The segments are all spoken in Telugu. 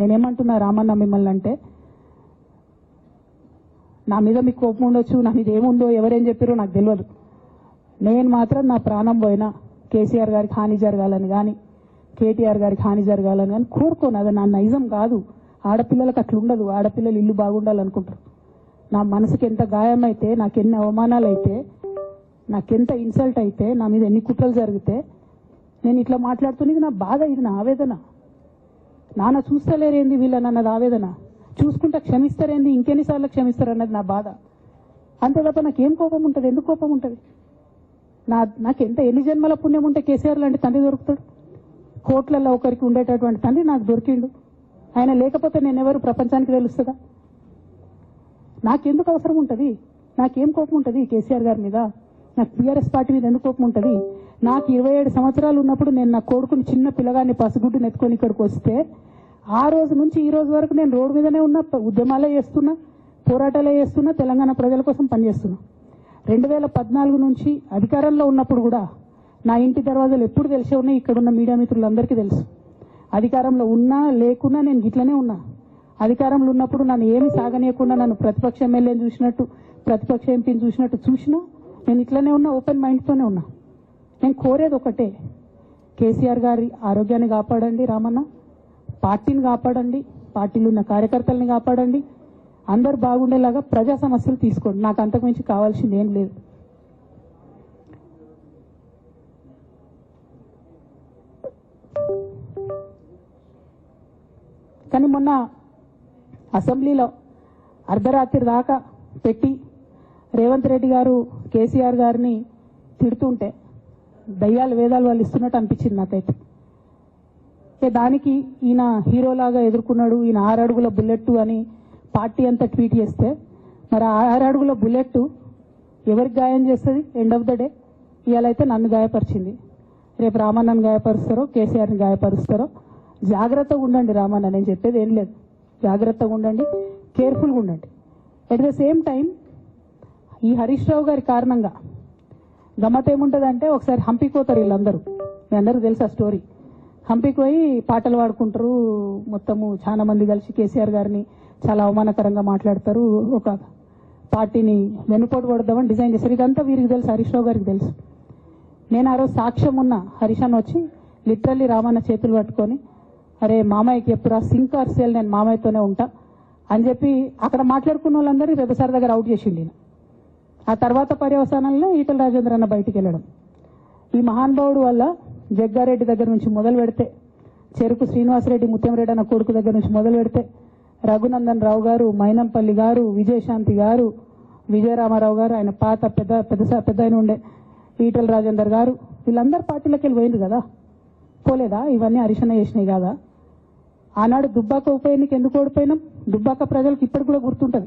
నేనేమంటున్నా రామన్న మిమ్మల్ని అంటే నా మీద మీకు కోపం ఉండొచ్చు నా మీద ఏముందో ఎవరేం చెప్పారో నాకు తెలియదు నేను మాత్రం నా ప్రాణం పోయినా కేసీఆర్ గారికి హాని జరగాలని కానీ కేటీఆర్ గారికి హాని జరగాలని కానీ కోరుకోను. అది నా నైజం కాదు. ఆడపిల్లలకు అట్లా ఉండదు. ఆడపిల్లలు ఇల్లు బాగుండాలనుకుంటారు. నా మనసుకి ఎంత గాయమైతే నాకు ఎన్ని అవమానాలు అయితే నాకెంత ఇన్సల్ట్ అయితే నా మీద ఎన్ని కుట్రలు జరిగితే నేను ఇట్లా మాట్లాడుతున్నది నా బాధ ఇది నా ఆవేదన. నాన్న చూస్తలేరేంది వీళ్ళనన్నది ఆవేదన? చూసుకుంటా క్షమిస్తారేంది? ఇంకెన్నిసార్లు క్షమిస్తారన్నది నా బాధ. అంతే తప్ప నాకేం కోపం ఉంటుంది? ఎందుకు కోపం ఉంటుంది? నా నాకు ఎంత ఎన్ని జన్మల పుణ్యం ఉంటే కేసీఆర్ లాంటి తండ్రి దొరుకుతాడు? కోట్లలో ఒకరికి ఉండేటటువంటి తండ్రి నాకు దొరికిండు. ఆయన లేకపోతే నేను ఎవరు ప్రపంచానికి తెలుస్తుందా? నాకెందుకు అవసరం ఉంటుంది? నాకేం కోపం ఉంటుంది కేసీఆర్ గారి మీద? నాకు టీఆర్ఎస్ పార్టీ మీద ఎందుకు కోపం ఉంటుంది? నాకు ఇరవై ఏడు సంవత్సరాలు ఉన్నప్పుడు నేను నా కొడుకుని చిన్న పిల్లగాన్ని పసిగుడ్డుని ఎత్తుకొని ఇక్కడికి వస్తే ఆ రోజు నుంచి ఈ రోజు వరకు నేను రోడ్డు మీదనే ఉన్నా ఉద్యమాలే చేస్తున్నా పోరాటాలే చేస్తున్నా తెలంగాణ ప్రజల కోసం పనిచేస్తున్నా. రెండు వేల పద్నాలుగు నుంచి అధికారంలో ఉన్నప్పుడు కూడా నా ఇంటి దర్వాజాలు ఎప్పుడు తెలిసే ఉన్నాయి? ఇక్కడ ఉన్న మీడియా మిత్రులందరికీ తెలుసు. అధికారంలో ఉన్నా లేకున్నా నేను ఇట్లనే ఉన్నా. అధికారంలో ఉన్నప్పుడు నన్ను ఏమి సాగనీయకుండా నన్ను ప్రతిపక్ష ఎమ్మెల్యేని చూసినట్టు ప్రతిపక్ష ఎంపీని చూసినట్టు చూసినా నేను ఇట్లనే ఉన్నా ఓపెన్ మైండ్తోనే ఉన్నా. నేను కోరేది ఒకటే కేసీఆర్ గారి ఆరోగ్యాన్ని కాపాడండి రామన్న. పార్టీని కాపాడండి పార్టీలో ఉన్న కార్యకర్తల్ని కాపాడండి. అందరు బాగుండేలాగా ప్రజా సమస్యలు తీసుకోండి. నాకు అంతకుమించి కావాల్సింది ఏం లేదు. కానీ మొన్న అసెంబ్లీలో అర్ధరాత్రి దాకా పెట్టి రేవంత్ రెడ్డి గారు కేసీఆర్ గారిని తిడుతుంటే దయ్యాలు వేదాలు వాళ్ళు ఇస్తున్నట్టు అనిపించింది నాకైతే. దానికి ఈయన హీరోలాగా ఎదుర్కొన్నాడు. ఈయన ఆరు అడుగుల బుల్లెట్ అని పార్టీ అంతా ట్వీట్ చేస్తే మరి ఆ ఆరు అడుగుల బుల్లెట్ ఎవరికి గాయం చేస్తుంది? ఎండ్ ఆఫ్ ద డే ఇవాళైతే నన్ను గాయపరిచింది. రేపు రామన్నను గాయపరుస్తారో కేసీఆర్ని గాయపరుస్తారో జాగ్రత్తగా ఉండండి రామన్న నేను చెప్పేది ఏం లేదు. జాగ్రత్తగా ఉండండి కేర్ఫుల్గా ఉండండి. అట్ ద సేమ్ టైం ఈ హరీష్ రావు గారి కారణంగా గమ్మత్ ఏముంటుందంటే ఒకసారి హంపీకి వీళ్ళందరూ. మీ అందరూ తెలుసు ఆ స్టోరీ. హంపీకి పోయి పాటలు పాడుకుంటారు. మొత్తము చాలా మంది కలిసి కేసీఆర్ గారిని చాలా అవమానకరంగా మాట్లాడతారు. ఒక పార్టీని వెనుపోటు కొడదామని డిజైన్ చేశారు. ఇదంతా వీరికి తెలుసు హరీష్ రావు గారికి తెలుసు. నేను ఆ రోజు సాక్ష్యం ఉన్న హరీష్ వచ్చి లిటరల్లీ రామన్న చేతులు పట్టుకొని అరే మామయ్యకి ఎప్పుడు సింక్ ఆర్ నేను మామయ్యతోనే ఉంటా అని చెప్పి అక్కడ మాట్లాడుకున్న వాళ్ళందరినీ పెద్దసారి దగ్గర అవుట్ చేసిండి ఆ తర్వాత పర్యవసానంలో ఈటల రాజేంద్ర అన్న బయటికి వెళ్ళడం. ఈ మహానుభావుడు వల్ల జగ్గారెడ్డి దగ్గర నుంచి మొదలు పెడితే చెరుకు శ్రీనివాసరెడ్డి ముత్యంరెడ్డి అన్న కొడుకు దగ్గర నుంచి మొదలు పెడితే రఘునందన్ రావు గారు మైనంపల్లి గారు విజయశాంతి గారు విజయరామారావు గారు ఆయన పాత పెద్ద పెద్ద పెద్ద ఆయన ఉండే ఈటల రాజేందర్ గారు వీళ్ళందరు పార్టీలోకి వెళ్ళి పోయింది కదా? పోలేదా? ఇవన్నీ అరిశన చేసినాయి కదా? ఆనాడు దుబ్బాక ఉప ఎన్నిక ఎందుకు ఓడిపోయినాం? దుబ్బాక ప్రజలకు ఇప్పటికి కూడా గుర్తుంటది.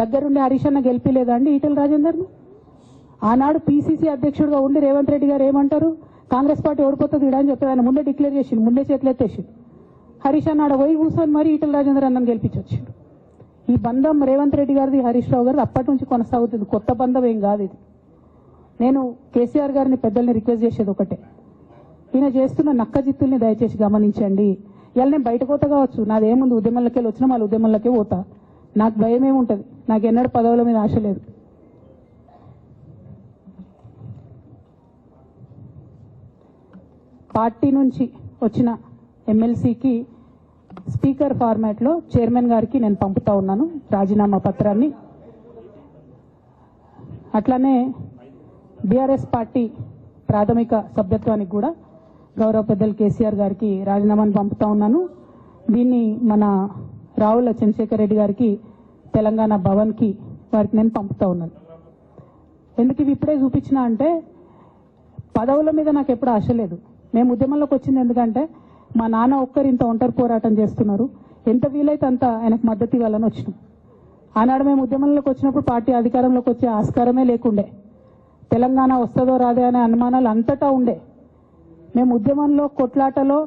దగ్గరుండి హరీష్ అన్న గెలిపిలేదా అండి ఈటల రాజేందర్ను? ఆనాడు పీసీసీ అధ్యక్షుడిగా ఉండి రేవంత్ రెడ్డి గారు ఏమంటారు? కాంగ్రెస్ పార్టీ ఓడిపోతుంది ఈడ అని చెప్పారు ఆయన ముందే డిక్లేర్ చేసిండు ముందే చేతులు హరీష్ అన్న ఆడ పోయి కూర్చొని మరి ఈటల రాజేందర్ అన్నను గెలిపించొచ్చిండు. ఈ బంధం రేవంత్ రెడ్డి గారిది హరీష్ రావు గారిది అప్పటి నుంచి కొనసాగుతుంది. కొత్త బంధం ఏం కాదు ఇది. నేను కేసీఆర్ గారిని పెద్దల్ని రిక్వెస్ట్ చేసేది ఒకటే. ఈయన చేస్తున్న నక్క జిత్తుల్ని దయచేసి గమనించండి. ఇలా నేను బయట పోతా కావచ్చు. నాదేముంది ఉద్యమంలోకి వెళ్ళి వచ్చిన వాళ్ళ ఉద్యమంలోకే పోతా. నాకు భయం ఏముంటుంది నాకు ఎన్నడూ పదవుల మీద ఆశ లేదు. పార్టీ నుంచి వచ్చిన ఎమ్మెల్సీకి స్పీకర్ ఫార్మాట్లో చైర్మన్ గారికి నేను పంపుతా ఉన్నాను రాజీనామా పత్రాన్ని. అట్లానే బీఆర్ఎస్ పార్టీ ప్రాథమిక సభ్యత్వానికి కూడా గౌరవ పెద్దలు కేసీఆర్ గారికి రాజీనామాను పంపుతా ఉన్నాను. దీన్ని మన రావుల చంద్రశేఖర్ రెడ్డి గారికి తెలంగాణ భవన్కి వారికి నేను పంపుతా ఉన్నాను. ఎందుకు ఇవి ఇప్పుడే చూపించిన అంటే పదవుల మీద నాకు ఎప్పుడు ఆశ లేదు. మేము ఉద్యమంలోకి వచ్చింది ఎందుకంటే మా నాన్న ఒక్కరు ఇంత ఒంటరి పోరాటం చేస్తున్నారు. ఎంత వీలైతే అంత ఆయనకు మద్దతు ఇవ్వాలని వచ్చినాం. ఆనాడు మేము ఉద్యమంలోకి వచ్చినప్పుడు పార్టీ అధికారంలోకి వచ్చే ఆస్కారమే లేకుండే. తెలంగాణ వస్తుందో రాదే అనే అనుమానాలు అంతటా ఉండే. మేము ఉద్యమంలో కొట్లాటలో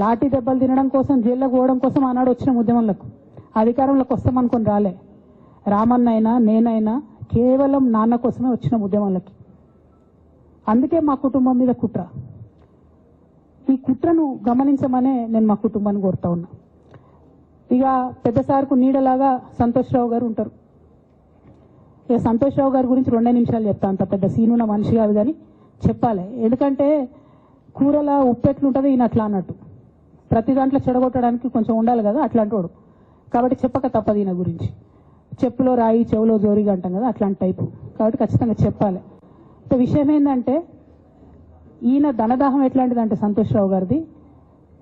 లాఠీ దెబ్బలు తినడం కోసం జైల్లోకి పోవడం కోసం ఆనాడు వచ్చిన ఉద్యమంలోకి. అధికారంలోకి వస్తామనుకొని రాలే. రామన్నైనా నేనైనా కేవలం నాన్న కోసమే వచ్చిన ఉద్యమంలోకి. అందుకే మా కుటుంబం మీద కుట్ర. ఈ కుట్రను గమనించమనే నేను మా కుటుంబాన్ని కోరుతా ఉన్నా. ఇక పెద్ద సార్కు నీడలాగా సంతోష్ రావు గారు ఉంటారు. ఇక సంతోష్ రావు గారి గురించి రెండే నిమిషాలు చెప్తా అంత పెద్ద సీనున్న మనిషి కాదు కానీ చెప్పాలి. ఎందుకంటే కూరల ఉప్పెట్లు ఉంటుంది ఈయన అట్లా అన్నట్టు. ప్రతి దాంట్లో చెడగొట్టడానికి కొంచెం ఉండాలి కదా అట్లాంటి వాడు కాబట్టి చెప్పక తప్పదు ఈయన గురించి. చెప్పులో రాయి చెవులో జోరిగా అంటాం కదా అట్లాంటి టైపు. కాబట్టి ఖచ్చితంగా చెప్పాలి. అయితే విషయం ఏంటంటే ఈయన ధనదాహం ఎట్లాంటిదంటే సంతోష్ రావు గారిది.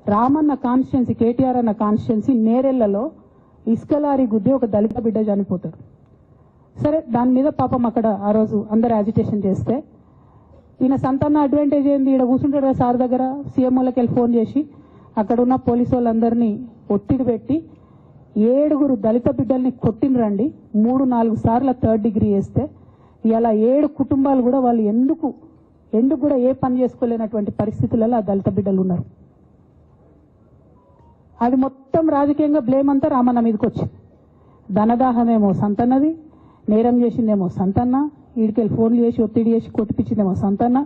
రామన్న కాన్స్టిట్యున్సీ కేటీఆర్ అన్న కాన్స్టిట్యున్సీ నేరెళ్ళలో ఇసుకలారి గుద్ది ఒక దళిత బిడ్డ చనిపోతాడు. సరే దాని మీద పాపం అక్కడ ఆ రోజు అందరు యాజిటేషన్ చేస్తే ఈయన సంతాన అడ్వాంటేజ్ ఏంది? ఈడ కూర్చుంటాడు కదా సార్ దగ్గర సీఎంఓలకి వెళ్ళి ఫోన్ చేసి అక్కడ ఉన్న పోలీసు వాళ్ళందరినీ ఒత్తిడి పెట్టి ఏడుగురు దళిత బిడ్డల్ని కొట్టినరండి మూడు నాలుగు సార్లు థర్డ్ డిగ్రీ వేస్తే ఇలా ఏడు కుటుంబాలు కూడా వాళ్ళు ఎందుకు ఎందుకు కూడా ఏ పని చేసుకోలేనటువంటి పరిస్థితులలో ఆ దళిత బిడ్డలు ఉన్నారు. అది మొత్తం రాజకీయంగా బ్లేమ్ అంతా రామన్న మీదకి వచ్చింది. ధనదాహమేమో సంతన్నది నేరం చేసిందేమో సంతన్న వీడికెళ్ళి ఫోన్లు చేసి ఒత్తిడి చేసి కొట్టిపించిందేమో సంతన్న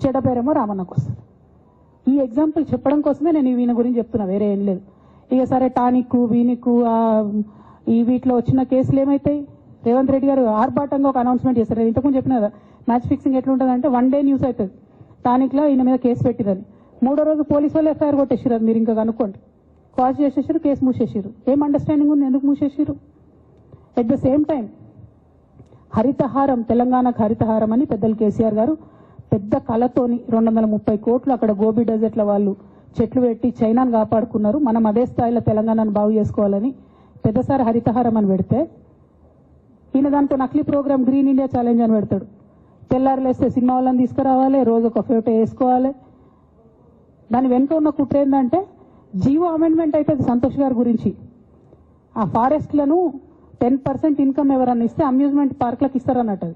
చెడపేరేమో రామన్నకు వస్తుంది. ఈ ఎగ్జాంపుల్ చెప్పడం కోసమే నేను ఈయన గురించి చెప్తున్నా వేరే ఏం లేదు. ఇక సరే టానిక్ వీనిక్ ఈ వీటిలో వచ్చిన కేసులు ఏమైతాయి? రేవంత్ రెడ్డి గారు ఆర్భాటంగా ఒక అనౌన్స్మెంట్ చేస్తారు ఇంతకుముందు చెప్పిన కదా మ్యాచ్ ఫిక్సింగ్ ఎట్లుంటుంది అంటే వన్ డే న్యూస్ అవుతుంది. టానిక్లో ఈయన మీద కేసు పెట్టిరని మూడో రోజు పోలీసు వాళ్ళు ఎఫ్ఐఆర్ కొట్టేసారు మీరు ఇంకా కనుక్కోండి. కాజ్ చేసేసారు కేసు మూసేసారు ఏం అండర్స్టాండింగ్ ఉంది? ఎందుకు మూసేసారు at the same time Harithaharam తెలంగాణకు హరితహారం అని పెద్దలు కేసీఆర్ గారు పెద్ద కళతోని రెండు వందల ముప్పై కోట్లు అక్కడ గోబీ డెజర్ట్ల వాళ్ళు చెట్లు పెట్టి చైనాను కాపాడుకున్నారు. మనం అదే స్థాయిలో తెలంగాణను బాగు చేసుకోవాలని పెద్దసారి హరితహారం అని పెడితే ఈయన దాంట్లో నకిలీ ప్రోగ్రామ్ గ్రీన్ ఇండియా ఛాలెంజ్ అని పెడతాడు. తెల్లారు వేస్తే సినిమా వాళ్ళని తీసుకురావాలి రోజు ఒక ఫోటో వేసుకోవాలి. దాని వెనుక ఉన్న కుట్ర ఏంటంటే జీవో అమెండ్మెంట్ అవుతుంది సంతోష్ గారి గురించి. ఆ ఫారెస్ట్లను టెన్ పర్సెంట్ ఇన్కమ్ ఎవరన్నా ఇస్తే అమ్యూజ్మెంట్ పార్క్లకు ఇస్తారన్నట్టు